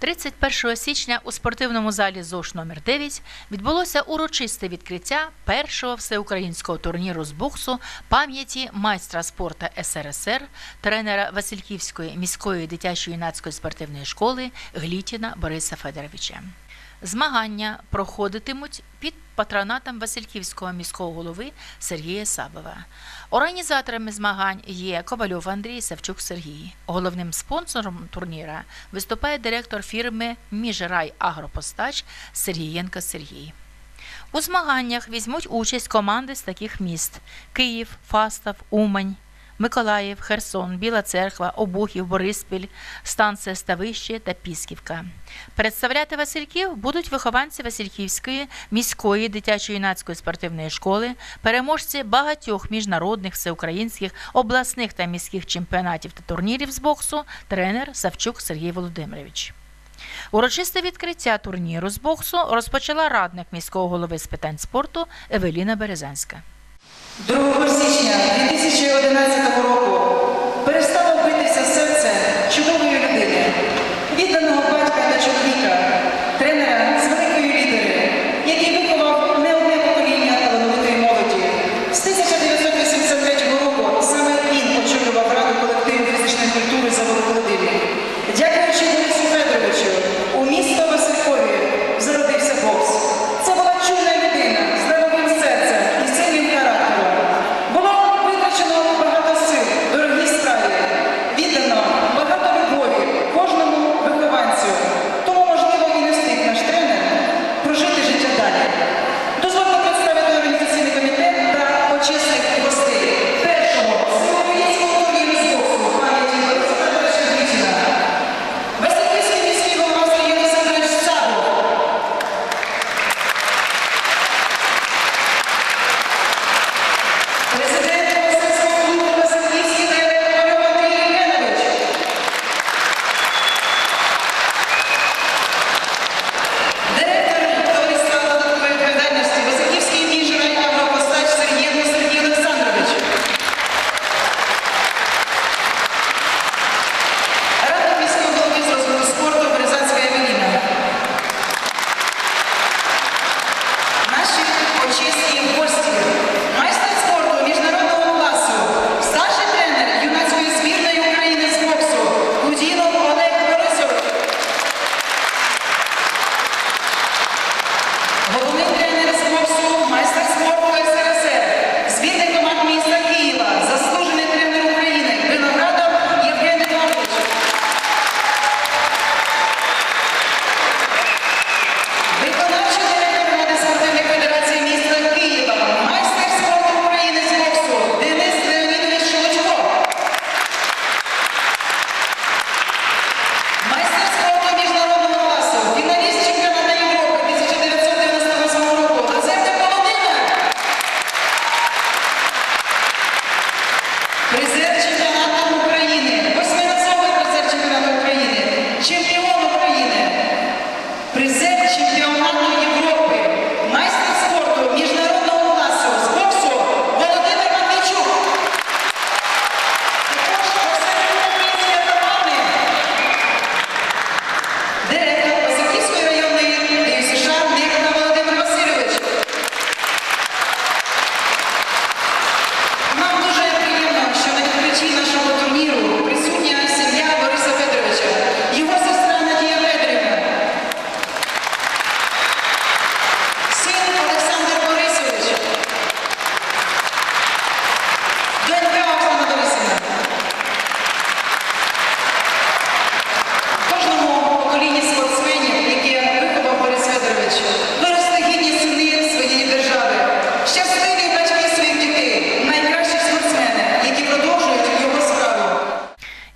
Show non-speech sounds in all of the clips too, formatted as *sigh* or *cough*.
31 січня у спортивному залі ЗОШ номер 9 відбулося урочисте відкриття першого всеукраїнського турніру з боксу пам'яті майстра спорту СРСР, тренера Васильківської міської дитячої юнацької спортивної школи Глітіна Бориса Федоровича. Змагання проходитимуть під патронатом Васильківського міського голови Сергія Сабова. Організаторами змагань є Ковальов Андрій Савчук Сергій. Головним спонсором турніра виступає директор фірми Міжрай Агропостач Сергієнко Сергій. У змаганнях візьмуть участь команди з таких міст: Київ, Фастов, Умань, Миколаїв, Херсон, Біла Церква, Обухів, Бориспіль, станція Ставище та Пісківка. Представляти Васильків будуть вихованці Васильківської міської дитячо-юнацької спортивної школи, переможці багатьох міжнародних, всеукраїнських, обласних та міських чемпіонатів та турнірів з боксу, тренер Савчук Сергій Володимирович. Урочисте відкриття турніру з боксу розпочала радник міського голови з питань спорту Евеліна Березанська. 2 січня 2011 року перестало битися серце чудової людини, відданого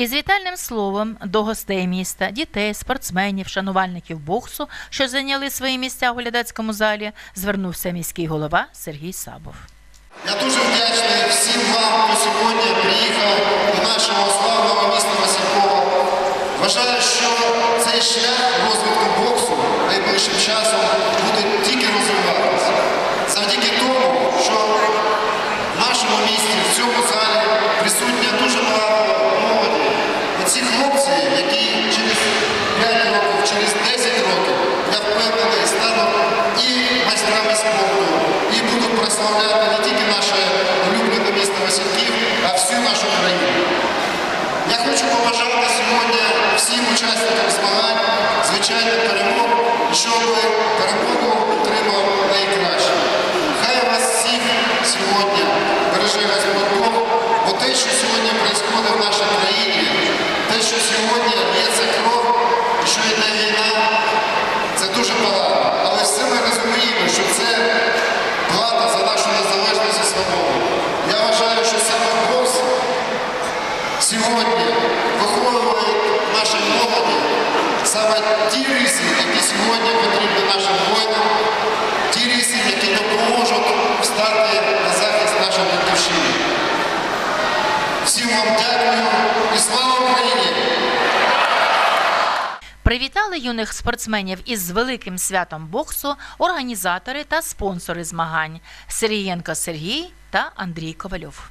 Із вітальним словом до гостей міста, дітей, спортсменів, шанувальників боксу, що зайняли свої місця у глядацькому залі, звернувся міський голова Сергій Сабов. Я дуже вдячний всім вам, хто сьогодні приїхав до нашого славного міста Василькова. Вважаю, що цей шлях розвитку боксу найближчим часом буде хочу побажати сьогодні всім учасникам змагань, звичайних перемог, щоб перемогу отримав найкраще. Хай вас всіх сьогодні береже Господь Бог, бо те, що сьогодні відбувається в нашій країні, те, що сьогодні є ця кров, що йде війна, це дуже погано. Але всі ми розуміємо, що це плата за нашу незалежність і свободу. Сьогодні виховує нашій молоді саме ті риси, які сьогодні потрібні нашим воїнам, ті риси, які допоможуть стати на захист нашої батьківщини. Всім вам дякую і слава Україні! Привітали юних спортсменів із великим святом боксу організатори та спонсори змагань Сергієнко Сергій та Андрій Ковальов.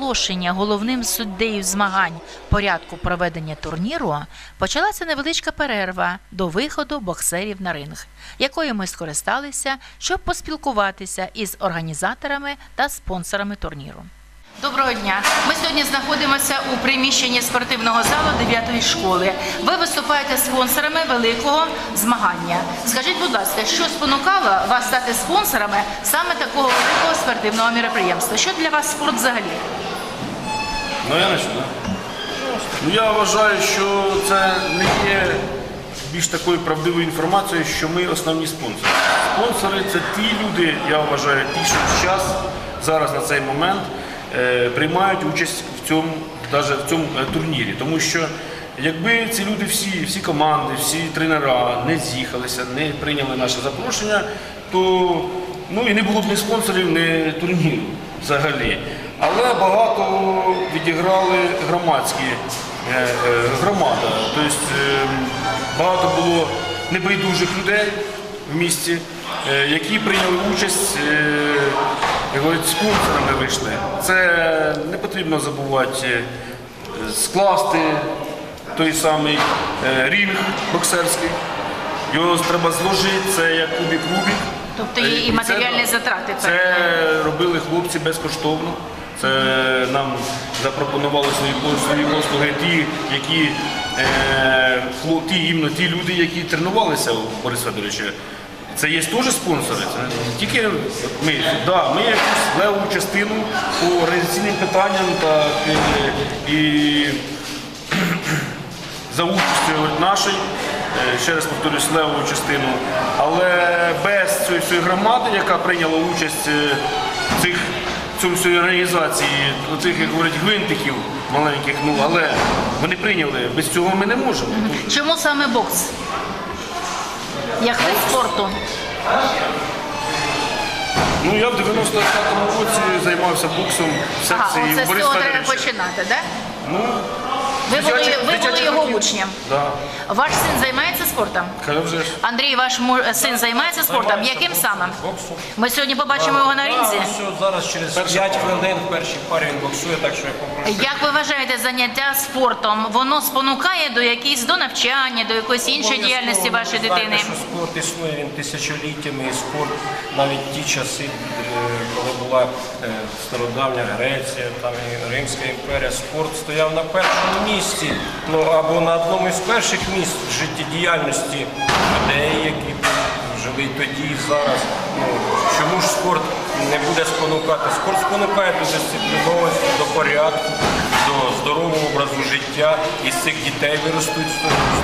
оголошення головним суддею змагань порядку проведення турніру почалася невеличка перерва до виходу боксерів на ринг, якою ми скористалися, щоб поспілкуватися із організаторами та спонсорами турніру. Доброго дня. Ми сьогодні знаходимося у приміщенні спортивного залу 9-ї школи. Ви виступаєте спонсорами великого змагання. Скажіть, будь ласка, що спонукало вас стати спонсорами саме такого великого спортивного мероприємства? Що для вас спорт взагалі? Ну я почну. да? Ну я вважаю, що це не є більш такою правдивою інформацією, що ми основні спонсори. Спонсори це ті люди, я вважаю, ті, що час зараз на цей момент е, приймають участь в цьому, навіть в цьому е, турнірі. Тому що якби ці люди всі, всі команди, всі тренера не з'їхалися, не прийняли наше запрошення, то ну і не було б ні спонсорів, ні турніру взагалі. Але багато відіграли громадські е, е, громада. Тобто е, багато було небайдужих людей в місті, які прийняли участь, говорять, спонсорами вийшли. Це не потрібно забувати скласти той самий рінг боксерський. Його треба зложити, це як кубік Рубік. Тобто і матеріальні затрати Це робили хлопці безкоштовно. Це нам запропонували свої, послуги ті, які е, ті, іменно ті люди, які тренувалися у Бориса Федоровича. Це є теж спонсори. Це не тільки ми. Да, ми якусь леву частину по організаційним питанням та і, і *clears throat* за участю нашої, е, ще раз повторюсь, левову частину. Але без цієї громади, яка прийняла участь е, в цих цьому всій організації, цих, як говорять, гвинтиків маленьких, ну але вони прийняли, без цього ми не можемо. Чому саме бокс? Як вид спорту? Ну я в 95-му році займався боксом в Ага, оце з цього треба починати, так? Ну, Ви були, учнем. Да. Ваш син займається спортом? Хай. Андрій, ваш му- син займається спортом? Яким саме? Боксом. Ми сьогодні побачимо його на ринзі. Зараз через 5 хвилин в першій парі він боксує, так що я попрошу. Як ви вважаєте заняття спортом? Воно спонукає до якісь до навчання, до якоїсь іншої діяльності вашої Ви знаєте, дитини? що спорт існує він тисячоліттями, і спорт навіть ті часи, е, коли була е, стародавня Греція, там і Римська імперія, спорт стояв на першому місці, ну або на одному із перших місць життєдіяльності людей, які жили тоді і зараз. Ну, чому ж спорт не буде спонукати? Спорт спонукає до дисциплінованості, до порядку, до життя. Із цих дітей виростуть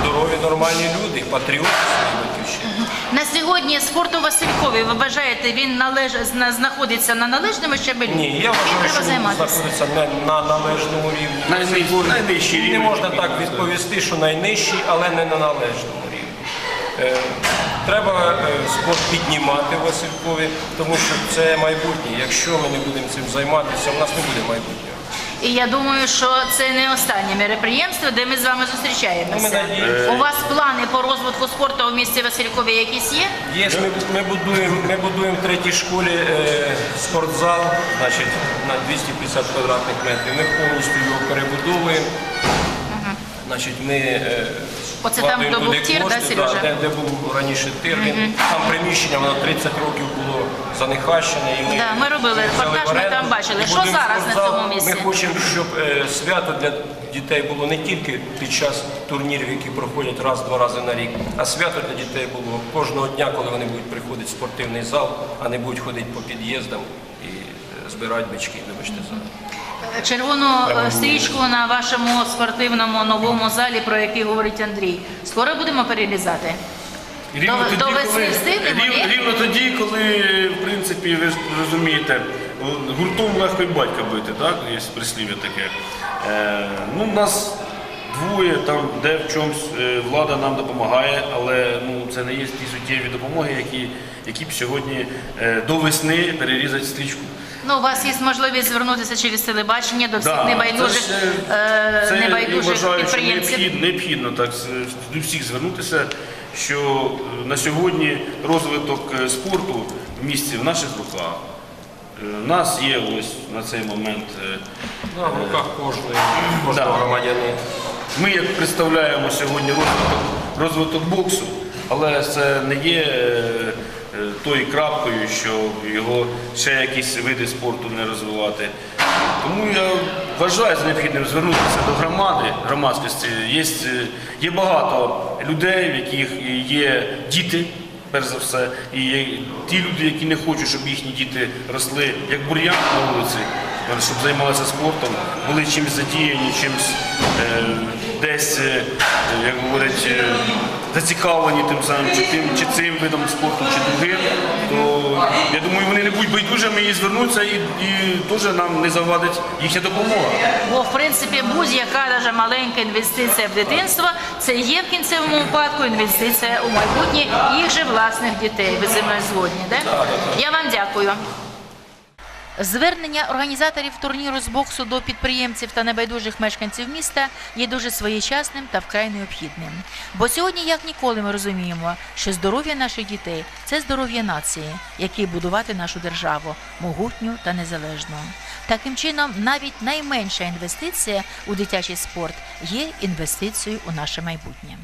здорові, нормальні люди, патріоти своєї батьківщини. На сьогодні спорт у Василькові, ви вважаєте, він належ... знаходиться на належному щабелі? Ні, я вважаю, що він знаходиться не на належному рівні. Найнижчий- найнижчий Не можна так відповісти, що найнижчий, але не на належному рівні. Е, Треба е, спорт піднімати в Василькові, тому що це майбутнє. Якщо ми не будемо цим займатися, у нас не буде майбутнього. І я думаю, що це не останнє мероприємство, де ми з вами Ну, зустрічаємося. У вас плани по розвитку спорту у місті Василькові якісь є? Є, ми, ми будуємо, ми будуємо в третій школі е, спортзал, значить, на 250 квадратних метрів. Ми повністю його перебудовуємо. Значить, ми е, Оце там, де був тір, да, кошти, Сережа? де, де був раніше тир. Він- Там приміщення, воно 30 років було занехащене. І ми, Да, ми робили взяли репортаж, в ми оренду там бачили. і Що зараз на спортзал. цьому місці? Ми хочемо, щоб е, свято для дітей було не тільки під час турнірів, які проходять раз-два рази на рік, а свято для дітей було кожного дня, коли вони будуть приходити в спортивний зал, а не будуть ходити по під'їздам і е, збирати бички, вибачте за. Червону е, стрічку на вашому спортивному новому залі, про який говорить Андрій. Скоро будемо перерізати? Рівно До- тоді, до коли- встигнемо, рів- рівно тоді, коли, в принципі, ви розумієте, гуртом легко й батька бити, так? Є прислів'я таке. Е, ну, нас двоє, там, де в чомусь е, влада нам допомагає, але ну, це не є ті суттєві допомоги, які, які б сьогодні е, до весни перерізати стрічку. Ну, у вас є можливість звернутися через телебачення до всіх Да, небайдужих, це е, Це я небайдужих вважаю, що необхідно, необхідно так до всіх звернутися, що е, на сьогодні розвиток е, спорту в місті в наших руках. У нас є ось на цей момент. на в руках кожної, кожного Да. громадянина. Ми як представляємо сьогодні розвиток, розвиток боксу, але це не є е, е, тою крапкою, щоб його ще якісь види спорту не розвивати. Тому я вважаю за необхідним звернутися до громади, громадськості. Є, е, є багато людей, в яких є діти. Перш за все, і ті люди, які не хочуть, щоб їхні діти росли як бур'ян на вулиці, е, щоб займалися спортом, були чимось задіяні, чимось е, десь, е, як говорять, е, зацікавлені тим самим, чи тим, чи цим видом спорту, чи другим, то я думаю, вони не будуть байдужими і звернуться, і, і теж нам не завадить їхня допомога. Бо в принципі будь-яка навіть маленька інвестиція в дитинство це є в кінцевому випадку інвестиція у майбутнє їх же власних дітей. Ви зі мною згодні, да? Я вам дякую. Звернення організаторів турніру з боксу до підприємців та небайдужих мешканців міста є дуже своєчасним та вкрай необхідним. Бо сьогодні, як ніколи, ми розуміємо, що здоров'я наших дітей це здоров'я нації, який будувати нашу державу могутню та незалежну. Таким чином, навіть найменша інвестиція у дитячий спорт є інвестицією у наше майбутнє.